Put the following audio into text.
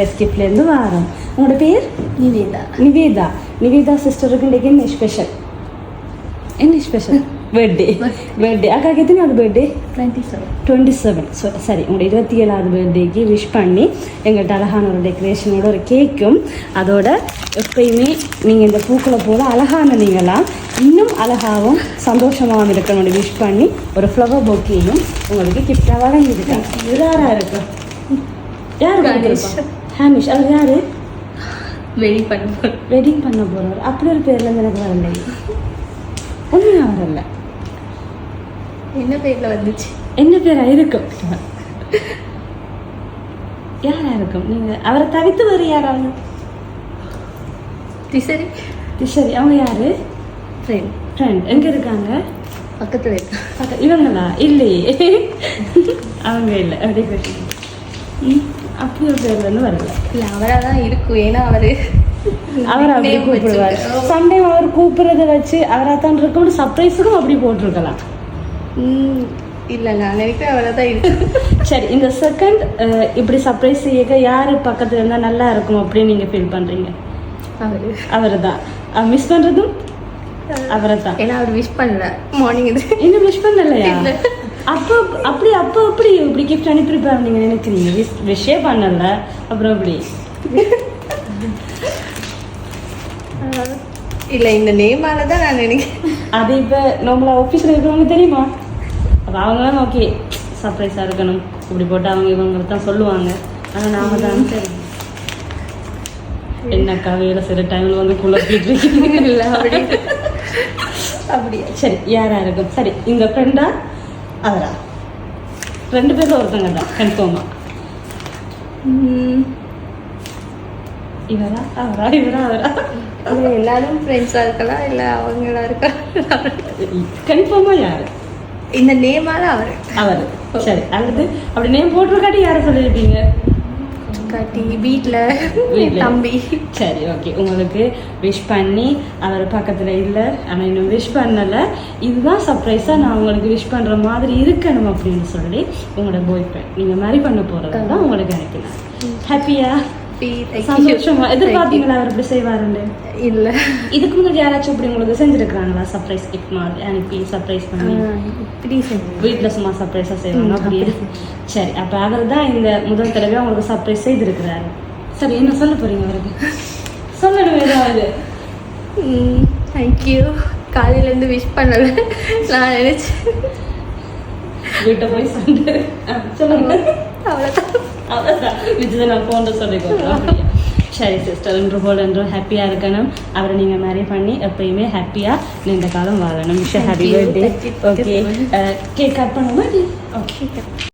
ரெஸ்கிப்லேருந்து வரோம். உங்களோட பேர்? நிவேதா. நிவேதா. நிவேதா சிஸ்டருக்கு இன்றைக்கு என்ன ஸ்பெஷல் என்ன ஸ்பெஷல் பர்த்டே பர்த்டே அக்காக்கு எத்தனாவது birthday twenty seven twenty seven so சரி உங்களோட இருபத்தி ஏழாவது பர்த்டேக்கு விஷ் பண்ணி எங்கள்கிட்ட அழகான ஒரு டெக்கரேஷனோட ஒரு கேக்கும் அதோட எப்பயுமே நீங்கள் இந்த பூக்களை போல அழகான நீங்களாம் இன்னும் அழகாகவும் சந்தோஷமாகவும் இருக்கணும் விஷ் பண்ணி ஒரு ஃப்ளவர் பொக்கேயும் உங்களுக்கு கிஃப்டாக யாராக இருக்கும் யார் கணேஷ். ஹேமிஷ் அவர் யார் வெடி பண்ண வெட்டிங் பண்ண போகிறவர் அப்படி ஒரு பேர்ல இருந்து எனக்கு வரல உண்மையாக வரல என்ன பேர்ல வந்துச்சு என்ன பேரா இருக்கும் யாரா இருக்கும் நீங்க அவரை தவிர்த்து வேறு யாராவது திசரி சரி அவங்க யாரு ஃப்ரெண்ட் ஃப்ரெண்ட் எங்க இருக்காங்க பக்கத்துல இருக்கா பக்க- இவங்களா இல்லையே அவங்க இல்லை அப்படி பேசுங்க ம், அப்படி ஒரு பேர்ல இருந்து வரல. இல்ல அவரா தான் இருக்கும். ஏன்னா அவரு அவர் அப்படி nickname கூப்பிடுவார். சம்டைம் அவர் கூப்பிடுறத வச்சு அவராக தான் இருக்கும் சர்ப்ரைஸுக்கும் அப்படி போட்டிருக்கலாம். ம், இல்ல நான் நினைக்கிறேன் அவரா தான் இருக்கு சரி இந்த செகண்ட் இப்படி சர்ப்ரைஸ் செய்ய யார் பக்கத்துல இருந்தா நல்லா இருக்கும் அப்படின்னு நீங்க ஃபீல் பண்றீங்க? அவரு. அவரை தான். மிஸ் பண்றதும் அவரை தான். ஏன்னா அவர் விஷ் பண்ணல. மார்னிங் இது. இன்னும் விஷ். அப்போ அப்படி அப்போ அப்படி இப்படி கிஃப்ட் அனுப்பியிருப்பாரு நீங்க நினைக்கிறீங்க? விஷ் விஷே பண்ணல. அப்புறம் அப்படி. இல்ல இந்த நேமால தான் நான் நினைக்கிறேன். அது இப்போ நம்மள ஆஃபீஸில் இருக்கிறவங்க தெரியுமா? அப்போ அவங்க ஓகே சர்ப்ரைஸாக இருக்கணும். இப்படி போட்டு அவங்க இவங்க தான் சொல்லுவாங்க. ஆனால் நாம தான் சரி என்னக்கா வேலை சில டைமில் வந்து குழப்பிட்டு இருக்கீங்க. இல்ல அப்படி. அப்படியா? சரி யாரா இருக்கும் சரி இந்த ஃப்ரெண்டா அவரா? ரெண்டு பேர்ல ஒருத்தங்க தான் கன்ஃபார்மா ம், இவரா? அவரா? இவரா? அவரா? எல்லாரும் ஃப்ரெண்ட்ஸா இருக்கலாம் இல்ல அவங்களா இருக்கலாம் கன்ஃபார்மா யாரு? இந்த நேமால அவரு. அவர். சரி அல்லது அப்படி நேம் போட்டிருக்காட்டி யாரை சொல்லியிருப்பீங்க? காட்டி வீட்ல. தம்பி. சரி ஓகே உங்களுக்கு விஷ் பண்ணி அவர் பக்கத்தில் இல்லை. ஆனால் இன்னும் விஷ் பண்ணலை. இதுதான் சர்ப்ரைஸாக நான் உங்களுக்கு விஷ் பண்ணுற மாதிரி இருக்கணும் அப்படின்னு சொல்லி உங்களோட பாய் ஃப்ரெண்ட் நீங்கள் மாதிரி பண்ண போகிறது தான் உங்களுக்கு அனுப்பினேன். ஹாப்பியா சந்தோஷமா எதிர்பார்த்தீங்களா அவர் இப்படி செய்வாருன்னு இல்ல இதுக்கு முன்னாடி யாராச்சும் இப்படி உங்களுக்கு செஞ்சுருக்காங்களா சர்ப்ரைஸ் கிஃப்ட் மாதிரி அனுப்பி சர்ப்ரைஸ் பண்ணி இப்படி வீட்டில் சும்மா சர்ப்ரைஸாக செய்வாங்க ம், அப்படியே சரி அப்போ அவர் தான் இந்த முதல் தடவை உங்களுக்கு சர்ப்ரைஸ் செய்திருக்கிறாரு சரி என்ன சொல்ல போறீங்க அவருக்கு சொல்லணும் ஏதாவது தேங்க்யூ காலையில இருந்து விஷ் பண்ணல நான் நினைச்சேன் வீட்டை போய் ஆ, சொல்லுங்க அவ்வளவுதான் அவ்வளோதான் மிச்சதை நான் ஃபோனில் சொல்லிக்கோங்க சரி சிஸ்டர் என்று போல் என்றும் ஹாப்பியாக இருக்கணும். அவரை நீங்கள் மேரி பண்ணி எப்பயுமே ஹாப்பியாக நீண்ட காலம் வாழணும். விஷயம் happy. Birthday. Okay cake cut பண்ணுமா ஓகே